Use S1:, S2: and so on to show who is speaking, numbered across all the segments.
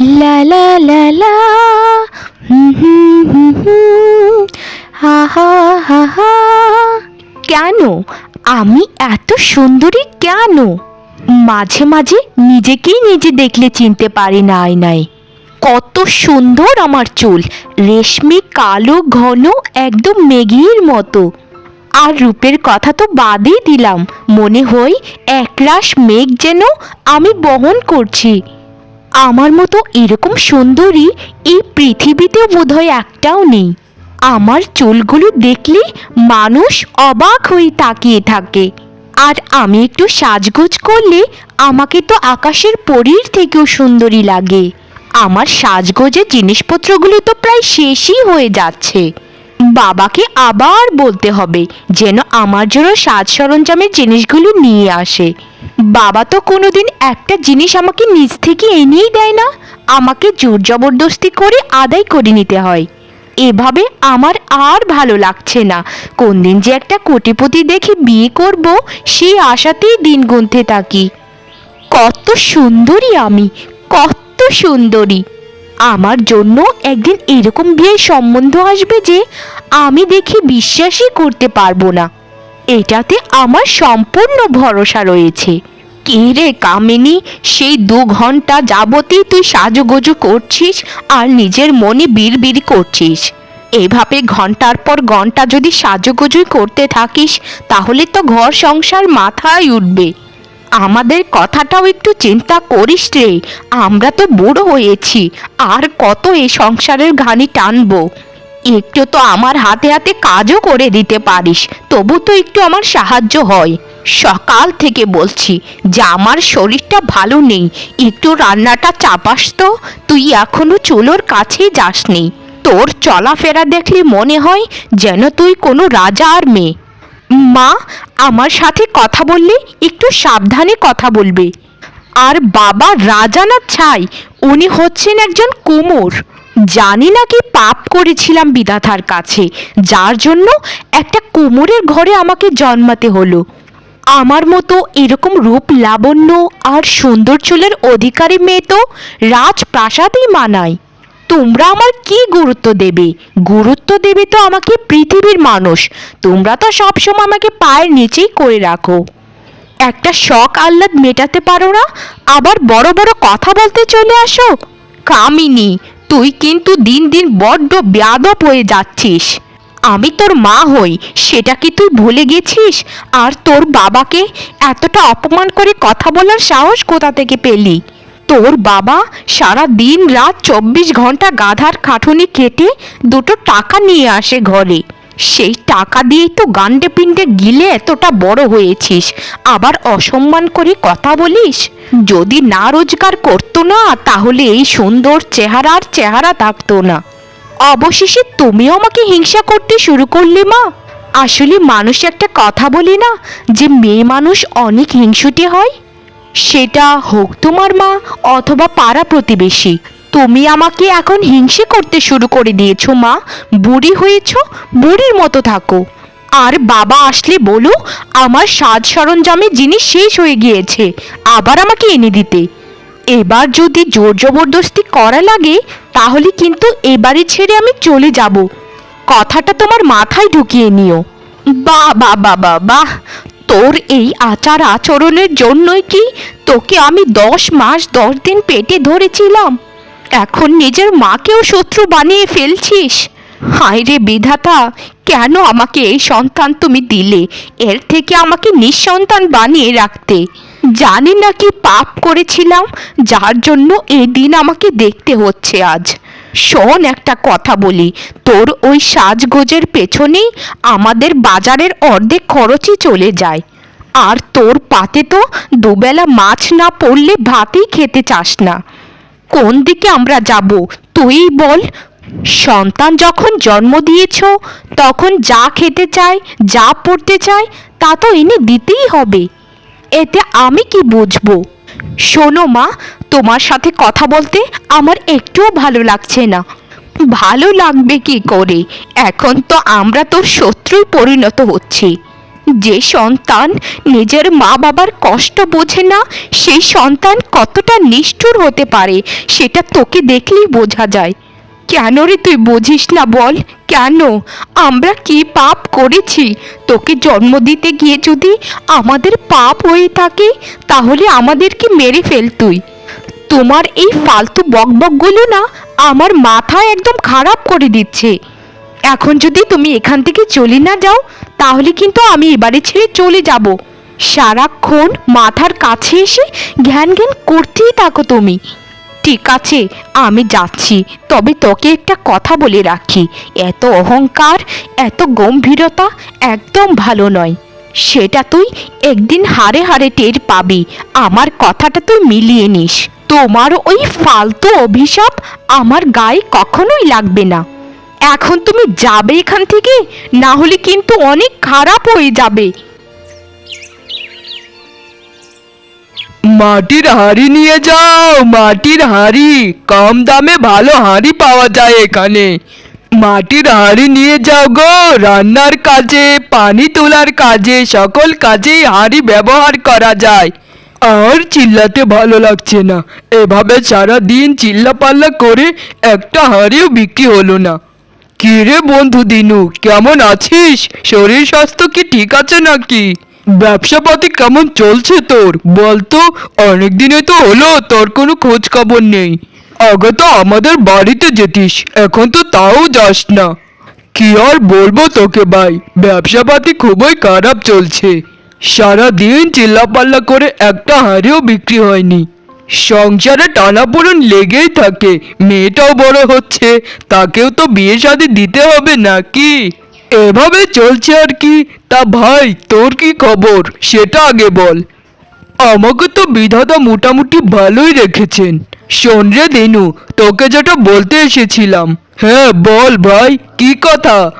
S1: লা লা হা হা হা হা। কেন? আমি এত সুন্দরী কেন? মাঝে মাঝে নিজেকেই নিজে দেখলে চিনতে পারি না আয়নায়। কত সুন্দর আমার চুল, রেশমি, কালো, ঘন, একদম মেঘের মতো। আর রূপের কথা তো বাদই দিলাম, মনে হয় একরাশ মেঘ যেন আমি বহন করছি। আমার মতো এরকম সুন্দরী এই পৃথিবীতেও বোধহয় একটাও নেই। আমার চুলগুলো দেখলে মানুষ অবাক হয়ে তাকিয়ে থাকে। আর আমি একটু সাজগোজ করলে আমাকে তো আকাশের পরীর থেকেও সুন্দরী লাগে। আমার সাজগোজের জিনিসপত্রগুলো তো প্রায় শেষই হয়ে যাচ্ছে। বাবাকে আবার বলতে হবে যেন আমার জন্য সাজ সরঞ্জামের জিনিসগুলো নিয়ে আসে। বাবা তো কোনোদিন একটা জিনিস আমাকে নিজ থেকে এনেই দেয় না। আমাকে জোর জবরদস্তি করে আদায় করে নিতে হয়। এভাবে আমার আর ভালো লাগছে না। কোন দিন যে একটা কোটিপতি দেখে বিয়ে করব, সেই আশাতেই দিন গুনতে থাকি। কত সুন্দরী আমি, কত সুন্দরী। আমার জন্য একদিন এরকম বিয়ের সম্বন্ধ আসবে যে আমি দেখি বিশ্বাসই করতে পারব না। এটাতে আমার সম্পূর্ণ ভরসা রয়েছে। কে রে কামিনী, সেই দু ঘণ্টা যাবতই তুই সাজুগুজু করছিস আর নিজের মনে বিড়বিড় করছিস। এভাবে ঘণ্টার পর ঘণ্টা যদি সাজুগুজুই করতে থাকিস, তাহলে তো ঘর সংসার মাথায় উঠবে। আমাদের কথাটাও একটু চিন্তা করিস রে। আমরা তো বুড়ো হয়েছি, আর কত এই সংসারের ঘানি টানবো। একটু তো আমার হাতে হাতে কাজও করে দিতে পারিস, তবু তো একটু আমার সাহায্য হয়। সকাল থেকে বলছি, যে আমার শরীরটা ভালো নেই, একটু রান্নাটা চাপাস তো, তুই এখনও চুলোর কাছেই যাসনি। তোর চলাফেরা দেখলে মনে হয় যেন তুই কোনো রাজা আর মেয়ে। মা, আমার সাথে কথা বললে একটু সাবধানে কথা বলবে। আর বাবা রাজা না ছাই, উনি হচ্ছেন একজন কুমোর। জানি না কি পাপ করেছিলাম বিধাতার কাছে, যার জন্য একটা কুমোরের ঘরে আমাকে জন্মাতে হলো। আমার মতো এরকম রূপ লাবণ্য আর সুন্দর চুলের অধিকারী মেয়ে তো রাজপ্রাসাদেই মানায়। তোমরা আমার কি গুরুত্ব দেবে? গুরুত্ব দেবে তো আমাকে পৃথিবীর মানুষ। তোমরা তো সবসময় আমাকে পায়ের নিচেই করে রাখো। একটা শখ আহ্লাদ মেটাতে পারো না? আবার বড় বড় কথা বলতে চলে আসো? কামিনী, তুই কিন্তু দিন দিন বড্ড ব্যাদব হয়ে যাচ্ছিস। আমি তোর মা হই, সেটা কি তুই ভুলে গেছিস? আর তোর বাবাকে এতটা অপমান করে কথা বলার সাহস কোথা থেকে পেলি? তোর বাবা সারা দিন রাত চব্বিশ ঘণ্টা গাধার খাটুনি কেটে দুটো টাকা নিয়ে আসে ঘরে। সেই টাকা দিয়েই তো গান্ডে পিণ্ডে গিলে এতটা বড় হয়েছিস। আবার অসম্মান করে কথা বলিস? যদি না রোজগার করতো না, তাহলে এই সুন্দর চেহারার চেহারা থাকতো না। অবশেষে তুমিও আমাকে হিংসা করতে শুরু করলে মা। আসলে মানুষ একটা কথা বলি না যে, মেয়ে মানুষ অনেক হিংসুটে হয়। সেটা হোক তোমার মা অথবা পাড়া প্রতিবেশী। তুমি আমাকে এখন হিংসে করতে শুরু করে দিয়েছ, মা। বুড়ি হয়েছ, বুড়ির মতো থাকো। আর বাবা আসলে বলো, আমার সাজ সরঞ্জামের জিনিস শেষ হয়ে গিয়েছে, আবার আমাকে এনে দিতে। এবার যদি জোর জবরদস্তি করা লাগে, তাহলে কিন্তু এবারে ছেড়ে আমি চলে যাব। কথাটা তোমার মাথায় ঢুকিয়ে নিও। বাহ বা বাহ বাহ বাহ। তোর এই আচার আচরণের জন্যই কি তোকে আমি দশ মাস দশ দিন পেটে ধরেছিলাম? এখন নিজের মাকেও শত্রু বানিয়ে ফেলছিস। হায় রে বিধাতা, কেন আমাকে এই সন্তান তুমি দিলে? এর থেকে আমাকে নিঃসন্তান বানিয়ে রাখতে। জানি না কি পাপ করেছিলাম, যার জন্য এই দিন আমাকে দেখতে হচ্ছে আজ। শোন একটা কথা বলি, তোর ওই সাজগোজের পেছনেই আমাদের বাজারের অর্ধেক খরচই চলে যায়। আর তোর পাতে তো দুবেলা মাছ না পড়লে ভাতই খেতে চাস না। কোন দিকে আমরা যাব, তুই বল। সন্তান যখন জন্ম দিয়েছ, তখন যা খেতে চায়, যা পড়তে চায়, তা তো এনে দিতেই হবে। এতে আমি কি বুঝব? শোনো মা, তোমার সাথে কথা বলতে আমার একটুও ভালো লাগছে না। ভালো লাগবে কি করে? এখন তো আমরা তো শত্রুই পরিণত হচ্ছি। যে সন্তান নিজের মা বাবার কষ্ট বোঝে না, সেই সন্তান কতটা নিষ্ঠুর হতে পারে, সেটা তোকে দেখলেই বোঝা যায়। কেন রে তুই বুঝিস না বল, কেন? আমরা কি পাপ করেছি? তোকে জন্ম দিতে গিয়ে যদি আমাদের পাপ হয়ে থাকে, তাহলে আমাদেরকে মেরে ফেল তুই। তোমার এই ফালতু বকবকগুলো না আমার মাথা একদম খারাপ করে দিচ্ছে। এখন যদি তুমি এখান থেকে চলে না যাও, তাহলে কিন্তু আমি এবারে ছেড়ে চলে যাব। সারাক্ষণ মাথার কাছে এসে জ্ঞান জ্ঞান করতেই থাকো তুমি। ঠিক আছে, আমি যাচ্ছি, তবে তোকে একটা কথা বলে রাখি। এত অহংকার, এত গম্ভীরতা একদম ভালো নয়। সেটা তুই একদিন হারে হারে টের পাবি। আমার কথাটা তুই মিলিয়ে নিস। তোমার ওই ফালতু অভিশাপ আমার গায়ে কখনোই লাগবে না। এখন তুমি যাবে এখান থেকে? না হলে কিন্তু অনেক খারাপ হয়ে যাবে।
S2: মাটির হাঁড়ি নিয়ে যাও, মাটির হাঁড়ি। কম দামে ভালো হাঁড়ি পাওয়া যায় এখানে। মাটির হাঁড়ি নিয়ে যাও গো, রান্নার কাজে, পানি তোলার কাজে, সকল কাজেই হাঁড়ি ব্যবহার করা যায়। আর চিল্লাতে ভালো লাগছে না। এভাবে সারা দিন চিল্লাপাল্লা করে একটা হাঁড়িও বিক্রি হলো না। কি রে বন্ধু দিনু, কেমন আছিস? শরীর স্বাস্থ্য কি ঠিক আছে নাকি? ব্যবসাপাতি কেমন চলছে তোর? বলতো, অনেক দিনে তো হলো, তোর কোনো খোঁজ খবর নেই। আগে তো আমাদের বাড়িতে যেতিস, এখন তো তাও যাস না। কি আর বলব তোকে ভাই, ব্যবসাপাতি খুবই খারাপ চলছে। সারা দিন চিল্লাপাল্লা করে একটা হাঁড়িও বিক্রি হয়নি। সংসারে টানাপোড়েন লেগেই থাকে। মেয়েটাও বড় হচ্ছে, তাকেও তো বিয়ে শাদী দিতে হবে নাকি? এভাবে চলছে আর কি? তা ভাই, তোর কি খবর? সেটা আগে বল। আমাকে তো বিধাতা মোটামুটি ভালোই রেখেছেন। শোন রে দিনু, তোকে যেটা বলতে এসেছিলাম। হ্যাঁ বল ভাই, কি কথা?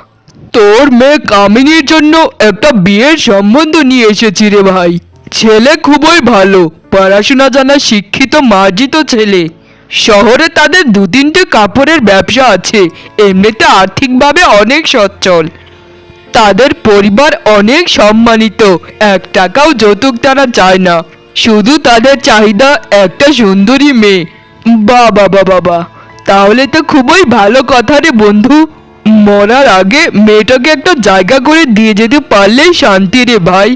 S2: তোর মেয়ে কামিনীর জন্য একটা বিয়ের সম্বন্ধ নিয়ে এসেছি রে ভাই। ছেলে খুবই ভালো, পড়াশোনা জানা শিক্ষিত মার্জিত ছেলে। শহরে তাদের দু তিনটে কাপড়ের ব্যবসা আছে, এমনিতে আর্থিকভাবে অনেক সচ্ছল। তাদের পরিবার অনেক সম্মানিত, এক টাকাও যৌতুক তারা চায় না। শুধু তাদের চাহিদা, একটা সুন্দরী মেয়ে। বাবা বাবা বাবা, তাহলে তো খুবই ভালো কথা রে বন্ধু। মরার আগে মেয়েটাকে একটা জায়গা করে দিয়ে যেতে পারলেই শান্তি রে ভাই।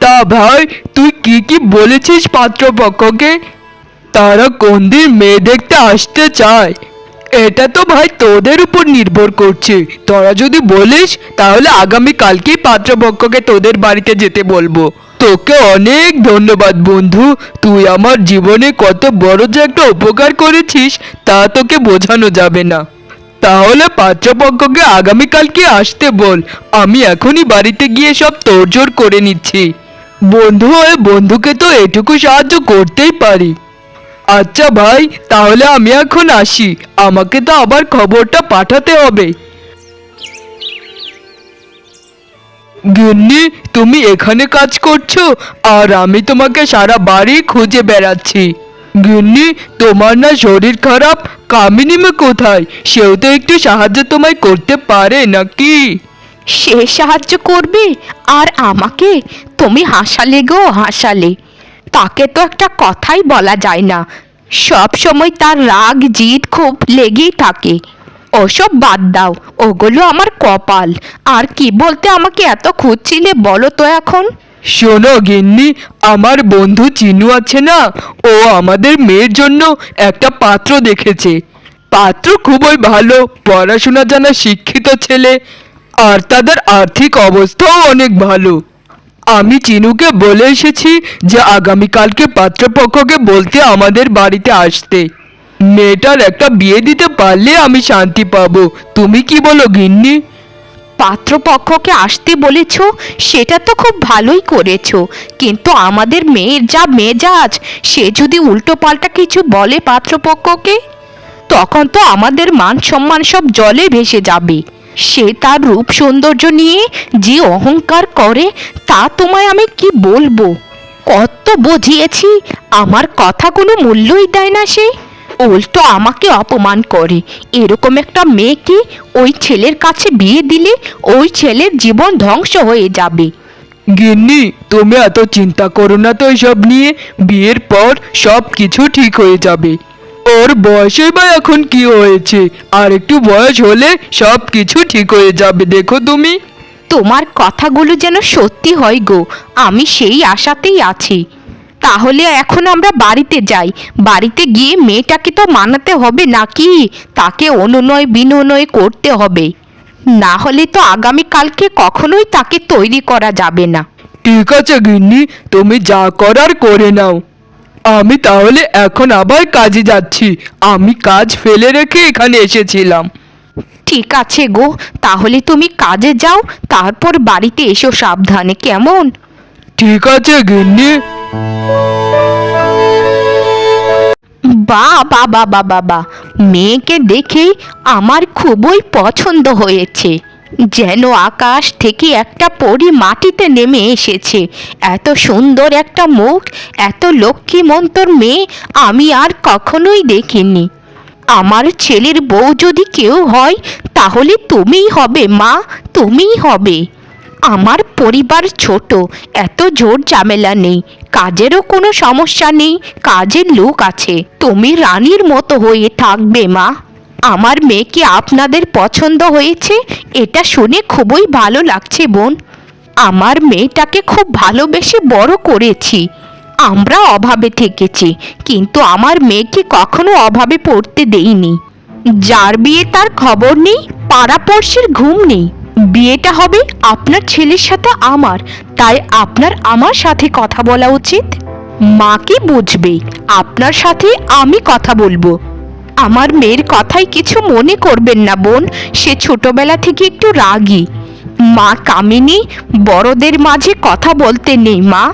S2: তা ভাই, তুই কি কি বলেছিস পাত্রপক্ষকে? তারা কোন দিন মেয়ে দেখতে আসতে চায়। এটা তো ভাই তোদের উপর নির্ভর করছে। তোরা যদি বলিস, তাহলে আগামী কালকেই পাত্রপক্ষকে তোদের বাড়িতে যেতে বলব। তোকে অনেক ধন্যবাদ বন্ধু। তুই আমার জীবনে কত বড় যে একটা উপকার করেছিস, তা তোকে বোঝানো যাবে না। তাহলে পাত্রপক্ষকে আগামীকালকে আসতে বল। আমি এখনই বাড়িতে গিয়ে সব তোড়জোড় করে নিচ্ছি। বন্ধু হয়ে বন্ধুকে তো এটুকু সাহায্য করতেই পারি। আচ্ছা ভাই, তাহলে আমি এখন আসি। আমাকে তো আবার খবরটা পাঠাতে হবে। গিন্নি, তুমি এখানে কাজ করছ, আর আমি তোমাকে সারা বাড়ি খুঁজে বেড়াচ্ছি। গিন্নি, তোমার না শরীর খারাপ? কামিনীমে কোথায়? সেও তো একটু সাহায্য তোমায় করতে পারে নাকি?
S1: সে সাহায্য করবে আর আমাকে? তুমি হাসালে গো, হাসালে। তাকে তো একটা কথাই বলা যায় না। সব সময় তার রাগ, জিদ খুব লেগেই থাকে। ওসব বাদ দাও, ওগুলো আমার কপাল। আর কি বলতে আমাকে এত খুঁজছিলে বলো তো এখন?
S2: শোনো গিন্নি, আমার বন্ধু চিনু আছে না? ও আমাদের মেয়ের জন্য একটা পাত্র দেখেছে। পাত্র খুবই ভালো, পড়াশোনা জানা শিক্ষিত ছেলে। আর তাদের আর্থিক অবস্থাও অনেক ভালো। আমি চিনুকে বলে এসেছি যে আগামীকালকে পাত্রপক্ষকে বলতে আমাদের বাড়িতে আসতে। মেয়েটার একটা বিয়ে দিতে পারলে আমি শান্তি পাবো। তুমি কি বলো গিন্নি?
S1: পাত্রপক্ষকে আসতে বলেছ, সেটা তো খুব ভালোই করেছ। কিন্তু আমাদের মেয়ের যা মেজাজ, সে যদি উল্টো পাল্টা কিছু বলে পাত্রপক্ষকে, তখন তো আমাদের মান সম্মান সব জলে ভেসে যাবে। সে তার রূপ সৌন্দর্য নিয়ে যে অহংকার করে, তা তোমায় আমি কি বলব? কত বুঝিয়েছি, আমার কথা কোনো মূল্যই দেয় না সে। উল্টো আমাকে অপমান করে। এরকম একটা মেয়েকে ওই ছেলের কাছে বিয়ে দিলে ওই ছেলের জীবন ধ্বংস হয়ে যাবে।
S2: গিন্নি, তুমি এত চিন্তা করো না তো এসব নিয়ে। বিয়ের পর সব কিছু ঠিক হয়ে যাবে। ওর বয়সে বা এখন কি হয়েছে? আর একটু বয়স হলে সব কিছু ঠিক হয়ে যাবে দেখো তুমি।
S1: তোমার কথাগুলো যেন সত্যি হয় গো আমি সেই আশাতেই আছি। তাহলে এখন আমরা বাড়িতে যাই। বাড়িতে গিয়ে মেয়েটাকে তো মানাতে হবে নাকি? তাকে অনুনয় বিনয় করতে হবে। না হলে তো আগামীকালকে কখনোই তাকে তৈরি করা যাবে না।
S2: ঠিক আছে গিন্নি তুমি যা করার করে নাও। আমি তাহলে এখন আবার কাজে যাচ্ছি। আমি কাজ ফেলে রেখে এখানে এসেছিলাম।
S1: ঠিক আছে গো তাহলে তুমি কাজে যাও তারপর বাড়িতে এসো সাবধানে কেমন?
S2: ঠিক আছে গিন্নি।
S1: বা বা বা বা মেয়েকে দেখে আমার খুবই পছন্দ হয়েছে। যেন আকাশ থেকে একটা পরি মাটিতে নেমে এসেছে। এত সুন্দর একটা মুখ, এত লক্ষ্মী মন্তর মেয়ে আমি আর কখনোই দেখিনি। আমার ছেলের বউ যদি কেউ হয়, তাহলে তুমিই হবে, মা, তুমিই হবে। আমার পরিবার ছোট, এত জোর ঝামেলা নেই, কাজেরও কোনো সমস্যা নেই, কাজের লোক আছে। তুমি রানীর মতো হয়ে থাকবে, মা। আমার মেয়েকে আপনাদের পছন্দ হয়েছে, এটা শুনে খুবই ভালো লাগছে বোন। আমার মেয়েটাকে খুব ভালোবেসে বড় করেছি। আমরা অভাবে থেকেছি, কিন্তু আমার মেয়েকে কখনো অভাবে পড়তে দেইনি। যার বিয়ে তার খবর নেই, পাড়াপড়শির ঘুম নেই। বিয়েটা হবে আপনার ছেলের সাথে আমার, তাই আপনার আমার সাথে কথা বলা উচিত। মাকে বুঝবে? আপনার সাথে আমি কথা বলব। আমার মেয়ের কথাই কিছু মনে করবেন না, বোন। সে ছোটবেলা থেকে একটু রাগী। মা কামিনী, বড়দের মাঝে কথা বলতে নেই, মা।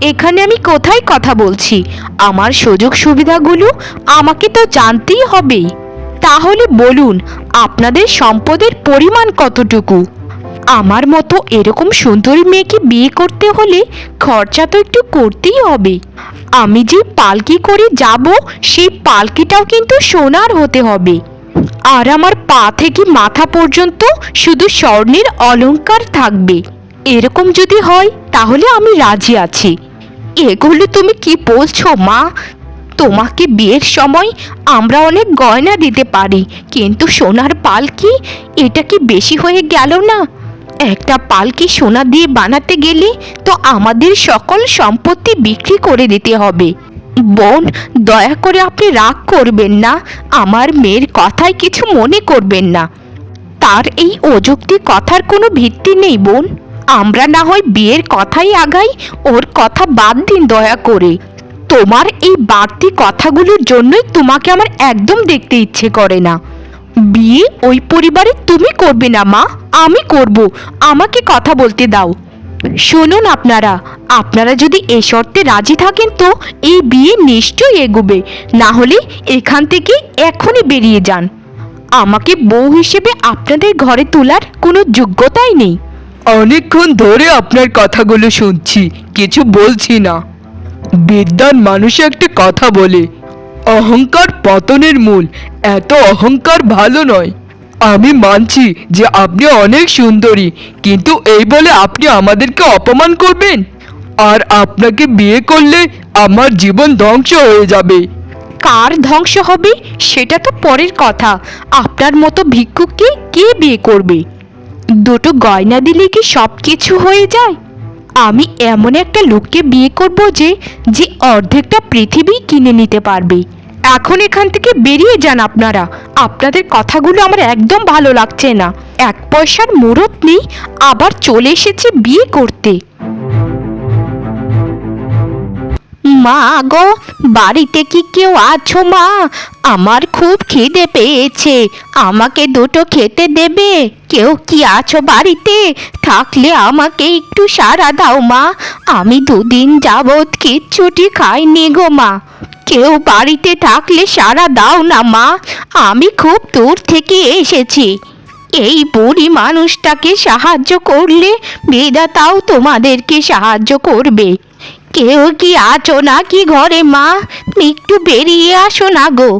S1: এখানে আমি কোথায় কথা বলছি? আমার সুযোগ সুবিধাগুলো আমাকে তো জানতেই হবে তাহলে বলুন, আপনাদের সম্পদের পরিমাণ কতটুকু? আমার মতো এরকম সুন্দরী মেয়েকে বিয়ে করতে হলে খরচা তো একটু করতেই হবে। আমি যে পালকি করে যাব, সেই পালকিটাও কিন্তু সোনার হতে হবে। আর আমার পা থেকে মাথা পর্যন্ত শুধু স্বর্ণের অলঙ্কার থাকবে। এরকম যদি হয়, তাহলে আমি রাজি আছি। এগুলো তুমি কি বলছো, মা? তোমাকে বিয়ের সময় আমরা অনেক গয়না দিতে পারি, কিন্তু সোনার পালকি, এটা কি বেশি হয়ে গেল না? একটা পালকি সোনা দিয়ে বানাতে গেলে তো আমাদের সকল সম্পত্তি বিক্রি করে দিতে হবে। বোন, দয়া করে আপনি রাগ করবেন না, আমার মেয়ের কথায় কিছু মনে করবেন না। তার এই অযুক্তি কথার কোনো ভিত্তি নেই, বোন। আমরা না হয় বিয়ের কথাই আগাই, ওর কথা বাদ দিন দয়া করে। তোমার এই বাড়তি কথাগুলোর জন্যই তোমাকে আমার একদম দেখতে ইচ্ছে করে না। বিয়ে ওই পরিবারে তুমি করবে না, মা। আমি করব। আমাকে কথা বলতে দাও। শুনুন আপনারা আপনারা যদি এ শর্তে রাজি থাকেন তো এই বিয়ে নিশ্চয়ই এগোবে। না হলে এখান থেকে এখনই বেরিয়ে যান। আমাকে বউ হিসেবে আপনাদের ঘরে তোলার কোনো যোগ্যতাই নেই।
S2: অনেকক্ষণ ধরে আপনার কথাগুলো শুনছি, কিছু বলছি না। বিদ্যান মানুষ একটা কথা বলে অহংকার পতনের মূল। এত অহংকার ভালো নয়। আমি মানছি যে আপনি অনেক সুন্দরী, কিন্তু এই বলে আপনি আমাদেরকে অপমান করবেন? আর আপনাকে বিয়ে করলে আমার জীবন ধ্বংস হয়ে যাবে।
S1: কার ধ্বংস হবে, সেটা তো পরের কথা। আপনার মতো ভিক্ষুককে কে বিয়ে করবে? দুটো গয়না দিলে কি সব কিছু হয়ে যায়? আমি এমন একটা লোককে বিয়ে করব যে যে অর্ধেকটা পৃথিবী কিনে নিতে পারবে। এখন এখান থেকে বেরিয়ে যান আপনারা। আপনাদের কথাগুলো আমার একদম ভালো লাগছে না। এক পয়সার মুরত নেই, আবার চলে এসেছে বিয়ে করতে। মা গো, বাড়িতে কি কেউ আছো মা? আমার খুব খিদে পেয়েছে। আমাকে দুটো খেতে দেবে। কেউ কি আছো বাড়িতে? থাকলে আমাকে একটু সারা দাও মা। আমি দুদিন যাবৎ কিচ্ছুটি খাইনি গো মা। কেউ বাড়িতে থাকলে সারা দাও না মা। আমি খুব দূর থেকে এসেছি। এই বুড়ি মানুষটাকে সাহায্য করলে বেদাতাও তোমাদেরকে সাহায্য করবে। কেউ কি আছো না কি ঘরে, মা? একটু বেরিয়ে আসো না গো।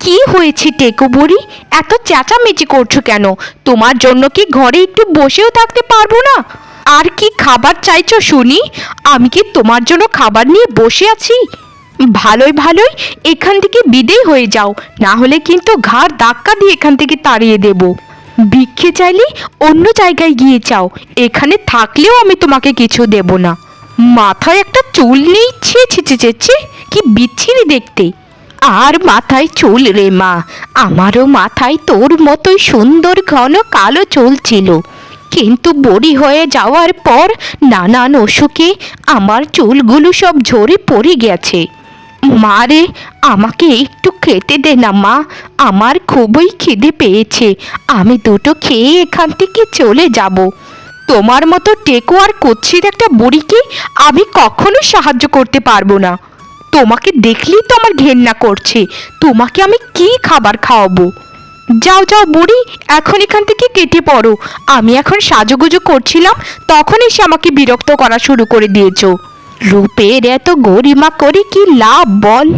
S1: কি হয়েছে টেকো বুড়ি? এত চেঁচামেচি করছ কেন? তোমার জন্য কি ঘরে একটু বসেও থাকতে পারব না? আর কি খাবার চাইছো শুনি? আমি কি তোমার জন্য খাবার নিয়ে বসে আছি? ভালোই ভালোই, এখান থেকে বিদেয় হয়ে যাও। না হলে কিন্তু ঘাড় ধাক্কা দিয়ে এখান থেকে তাড়িয়ে দেব। ভিক্ষে চাইলে অন্য জায়গায় গিয়ে চাও। এখানে থাকলেও আমি তোমাকে কিছু দেব না। মাথায় একটা চুল নেই? ছে ছে ছে কি বিচ্ছিরি দেখতে। আর মাথায় চুল রে মা। আমারও মাথায় তোর মতোই সুন্দর ঘন কালো চুল ছিল। কিন্তু বড়ি হয়ে যাওয়ার পর নানান অসুখে আমার চুলগুলো সব ঝরে পড়ে গেছে। মা রে, আমাকে একটু খেতে দে না মা। আমার খুবই খিদে পেয়েছে। আমি দুটো খেয়ে এখান থেকে চলে যাব। তোমার মতো টেকো আর কুচ্ছির একটা বুড়িকে আমি কখনো সাহায্য করতে পারব না। তোমাকে দেখলেই তো আমার ঘেন্না করছে। তোমাকে আমি কি খাবার খাওয়াবো? যাও যাও বুড়ি, এখন এখান থেকে কেটে পড়ো। আমি এখন সাজুগুজু করছিলাম তখন এসে আমাকে বিরক্ত করা শুরু করে দিয়েছ। রূপের এত গরিমা করে কি লাভ বল?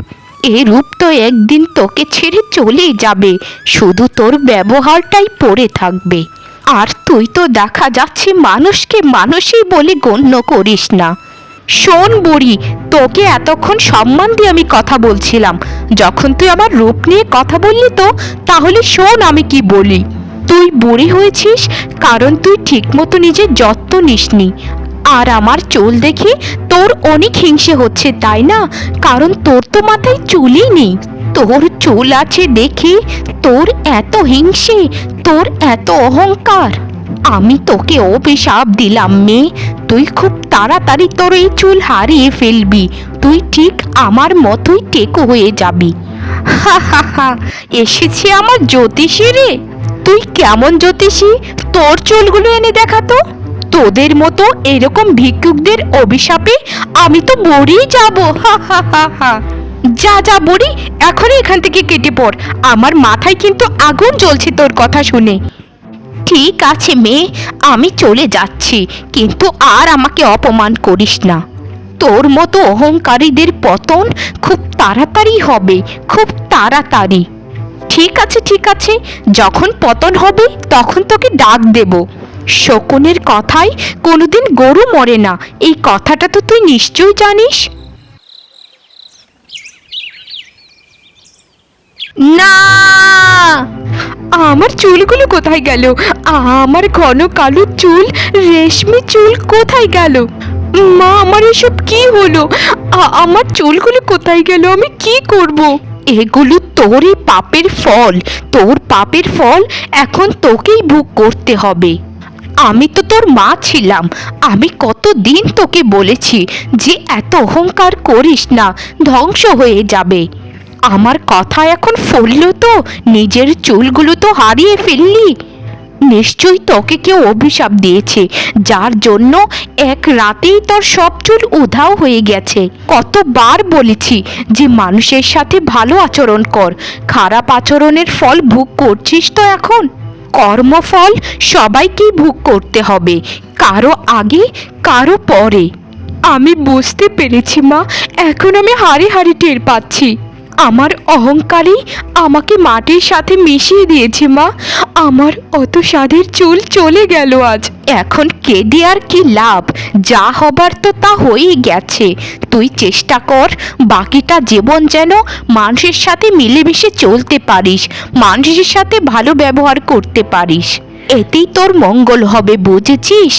S1: এ রূপ তো একদিন তোকে ছেড়ে চলেই যাবে। শুধু তোর ব্যবহারটাই পড়ে থাকবে। আর তুই তো দেখা যাচ্ছে মানুষকে মানুষই বলে গণ্য করিস না। শোন বুড়ি, তোকে এতক্ষণ সম্মান দিয়ে আমি কথা বলছিলাম। যখন তুই আমার রূপ নিয়ে কথা বললি তো, তাহলে শোন আমি কি বলি। তুই বুড়ি হয়েছিস, কারণ তুই ঠিকমতো নিজের যত্ন নিসনি। আর আমার চুল দেখে তোর অনেক হিংসে হচ্ছে, তাই না? কারণ তোর তো মাথায় চুলই নেই। তোর চুল আছে দেখে তোর এত হিংসে, তোর এত অহংকার। আমি তোকে অভিশাপ দিলাম, মেয়ে। তুই খুব তাড়াতাড়ি তোর এই চুল হারিয়ে ফেলবি। তুই ঠিক আমার মতোই টেকো হয়ে যাবি। হা হা হা, এসেছি আমার জ্যোতিষী রে। তুই কেমন জ্যোতিষী? তোর চুলগুলো এনে দেখাতো তোদের মতো এরকম ভিক্ষুকদের অভিশাপে আমি তো মরেই যাব। হা হা হা হা। যা যা বড়ি এখনই এখান থেকে কেটে পড়। আমার মাথায় কিন্তু আগুন জ্বলছে তোর কথা শুনে। ঠিক আছে, মেয়ে, আমি চলে যাচ্ছি, কিন্তু আর আমাকে অপমান করিস না। তোর মতো অহংকারীদের পতন খুব তাড়াতাড়ি হবে, খুব তাড়াতাড়ি। ঠিক আছে ঠিক আছে, যখন পতন হবে, তখন তোকে ডাক দেব। শকুনের কথায় কোনোদিন গরু মরে না। এই কথাটা তো তুই নিশ্চয়ই জানিস। না! আমার চুলগুলো কোথায় গেল? আমার ঘন কালো চুল, রেশমি চুল কোথায় গেল? মা, আমার এসব কি হলো? আমার চুলগুলো কোথায় গেল? আমি কি করব? এগুলো তোরই পাপের ফল। তোর পাপের ফল এখন তোকেই ভোগ করতে হবে। আমি তো তোর মা ছিলাম। আমি কত দিন তোকে বলেছি যে এত অহংকার করিস না, ধ্বংস হয়ে যাবে। আমার কথা এখন ফুললো তো, নিজের চুলগুলো তো হারিয়ে ফেললি। নিশ্চয়ই তোকে কেউ অভিশাপ দিয়েছে, যার জন্য এক রাতেই তোর সব চুল উধাও হয়ে গেছে। কতবার বলেছি যে মানুষের সাথে ভালো আচরণ কর, খারাপ আচরণের ফল ভোগ করছিস তো এখন? কর্মফল সবাইকেই ভোগ করতে হবে, কারও আগে, কারও পরে। আমি বুঝতে পেরেছি মা, এখন আমি হাড়ি হাড়ি টের পাচ্ছি। আমার অহংকারই আমাকে মাটির সাথে মিশিয়ে দিয়েছে, মা। আমার অত স্বাদের চুল চলে গেল আজ। এখন কেঁদে আর কি লাভ? যা হবার তো তা হয়েই গেছে। তুই চেষ্টা কর, বাকিটা জীবন যেন মানুষের সাথে মিলেমিশে চলতে পারিস, মানুষের সাথে ভালো ব্যবহার করতে পারিস। এতেই তোর মঙ্গল হবে, বুঝেছিস?